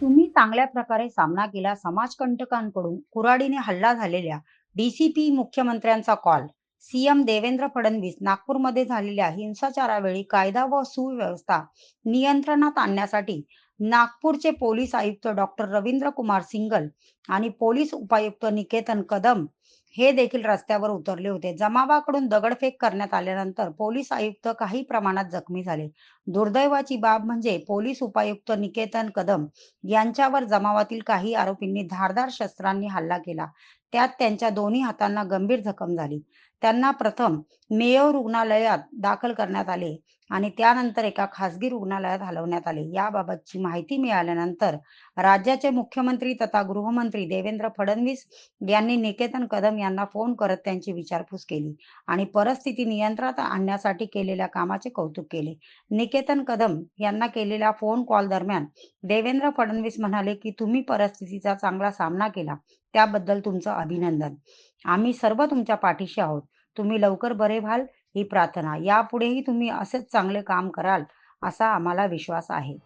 तुम्ही चांगल्या प्रकारे सामना केला समाजकंटकांकडून कुऱ्हाडीने हल्ला झालेल्या डीसीपी मुख्यमंत्र्यांचा कॉल सीएम देवेंद्र फडणवीस नागपूरमध्ये झालेल्या हिंसाचारावेळी कायदा व सुव्यवस्था नियंत्रणात आणण्यासाठी नागपूरचे पोलीस आयुक्त डॉक्टर रवींद्र कुमार सिंगल आणि पोलीस उपायुक्त निकेतन कदम हे देखील रस्त्यावर उतरले होते. जमावाकडून दगडफेक करण्यात आल्यानंतर पोलीस आयुक्त काही प्रमाणात जखमी झाले. दुर्दैवाची बाब म्हणजे पोलीस उपायुक्त निकेतन कदम यांच्यावर जमावातील काही आरोपींनी धारदार शस्त्रांनी हल्ला केला. त्यात त्यांच्या दोन्ही हातांना गंभीर जखम झाली. त्यांना प्रथम मेयो रुग्णालयात दाखल करण्यात आले. आणि त्यानंतर एका खासगी रुग्णालयात हलवण्यात आले. याबाबतची माहिती मिळाल्यानंतर राज्याचे मुख्यमंत्री तथा गृहमंत्री देवेंद्र फडणवीस यांनी निकेतन कदम यांना फोन करत त्यांची विचारपूस केली आणि परिस्थिती नियंत्रणात आणण्यासाठी केलेल्या कामाचे कौतुक केले. निकेतन कदम यांना केलेल्या फोन कॉल दरम्यान देवेंद्र फडणवीस म्हणाले की तुम्ही परिस्थितीचा चांगला सामना केला. त्याबद्दल तुमचं अभिनंदन. आम्ही सर्व तुमच्या पाठीशी आहोत. तुम्ही लवकर बरे व्हाल. ही प्रार्थना. यापुढेही तुम्ही असेच चांगले काम कराल असा आम्हाला विश्वास आहे.